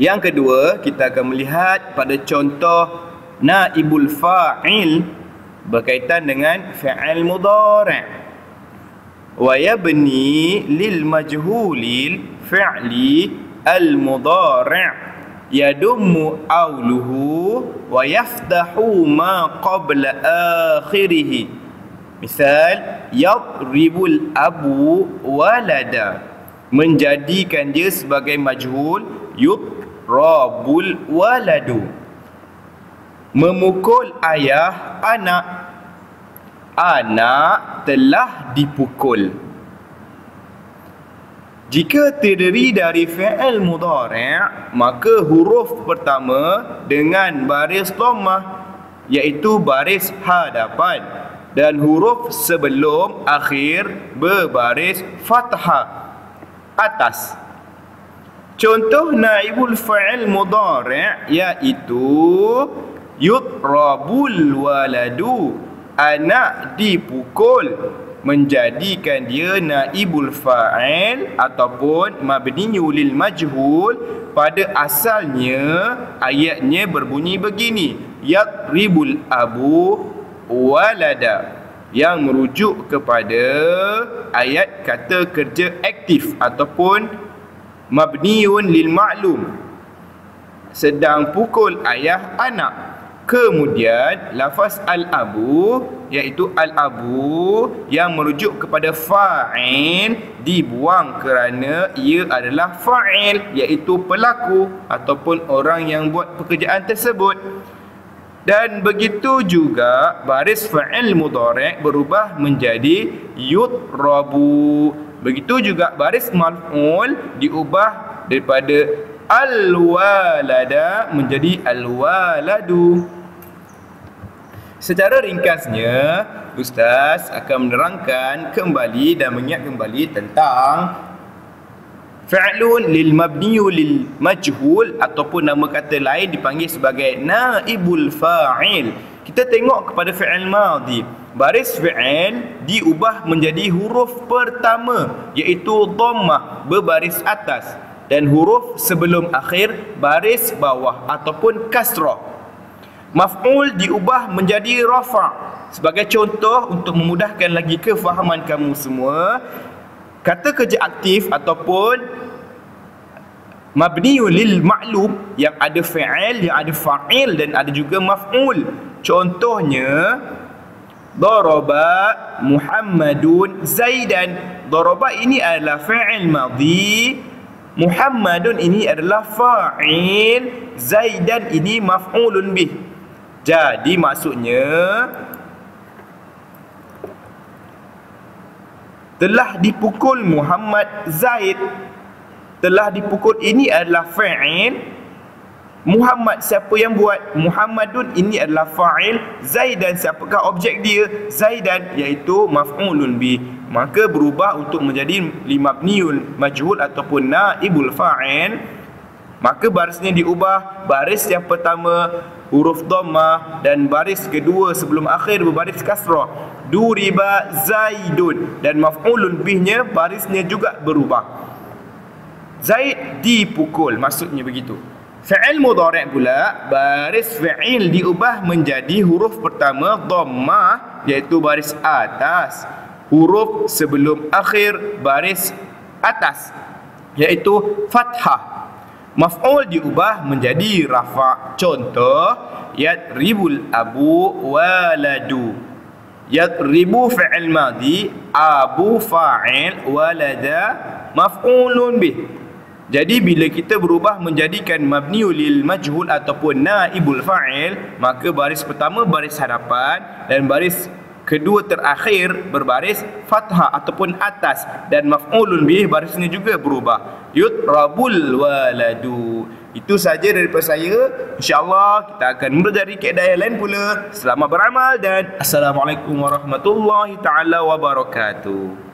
Yang kedua, kita akan melihat pada contoh naibul fa'il berkaitan dengan fi'il mudhari' wa yabni lil majhulil fi'li al mudhari' yadummu awluhu wa yaftahu ma qabla akhirih misal yadribul abu walada. Menjadikan dia sebagai majhul yudrabul waladu. Memukul ayah anak. Anak telah dipukul. Jika terdiri dari fi'il mudhari' maka huruf pertama dengan baris dhammah iaitu baris hadapan dan huruf sebelum akhir berbaris fathah atas contoh naibul fa'il mudhari' iaitu yutrabul waladu anak dipukul menjadikan dia naibul fa'il ataupun mabniyu lil majhul pada asalnya ayatnya berbunyi begini yatribul abu walada yang merujuk kepada ayat kata kerja aktif ataupun mabniun lil ma'lum sedang pukul ayah anak Kemudian lafaz al-abu iaitu al-abu yang merujuk kepada fa'il dibuang kerana ia adalah fa'il iaitu pelaku ataupun orang yang buat pekerjaan tersebut. Dan begitu juga baris fa'il mudhari' berubah menjadi yutrabu. Begitu juga baris maf'ul diubah daripada al-walada menjadi al-waladu. Secara ringkasnya, Ustaz akan menerangkan kembali dan mengingat kembali tentang fi'lun lil mabniyu lil majhul ataupun nama kata lain dipanggil sebagai naibul fa'il. Kita tengok kepada fi'il madhi. Baris fi'il diubah menjadi huruf pertama iaitu dhammah berbaris atas dan huruf sebelum akhir baris bawah ataupun kasrah. Maf'ul diubah menjadi rafa. Sebagai contoh untuk memudahkan lagi kefahaman kamu semua kata kerja aktif ataupun mabniul lil ma'lum yang ada fa'il yang ada fa'il dan ada juga maf'ul. Contohnya daraba muhammadun zaidan daraba ini adalah fa'il madhi muhammadun ini adalah fa'il zaidan ini maf'ulun bih jadi maksudnya telah dipukul Muhammad Zaid. Telah dipukul ini adalah fa'il. Muhammad siapa yang buat? Muhammadun ini adalah fa'il. Zaidan siapakah objek dia? Zaidan iaitu maf'ulun bi. Maka berubah untuk menjadi limabniul majhul ataupun naibul fa'il. Maka barisnya diubah. Baris yang pertama huruf dhammah dan baris kedua sebelum akhir berbaris kasrah duriba zaidun dan maf'ulun bihnya barisnya juga berubah zaid dipukul maksudnya begitu fi'il mudhari' pula baris fi'il diubah menjadi huruf pertama dhammah iaitu baris atas. Huruf sebelum akhir baris atas iaitu fathah. Maf'ul diubah menjadi rafa' Contoh Yadribul abu waladu. Yadribu fi'il madhi Abu fa'il walada Maf'ulun bih Jadi bila kita berubah menjadikan Mabniul lil majhul ataupun naibul fa'il Maka baris pertama baris hadapan Dan baris kedua terakhir berbaris fathah ataupun atas dan maf'ulun bih barisnya juga berubah. Yutrabul waladu. Itu saja daripada saya. Insyaallah kita akan belajar kaedah yang lain pula. Selamat beramal dan assalamualaikum warahmatullahi taala wabarakatuh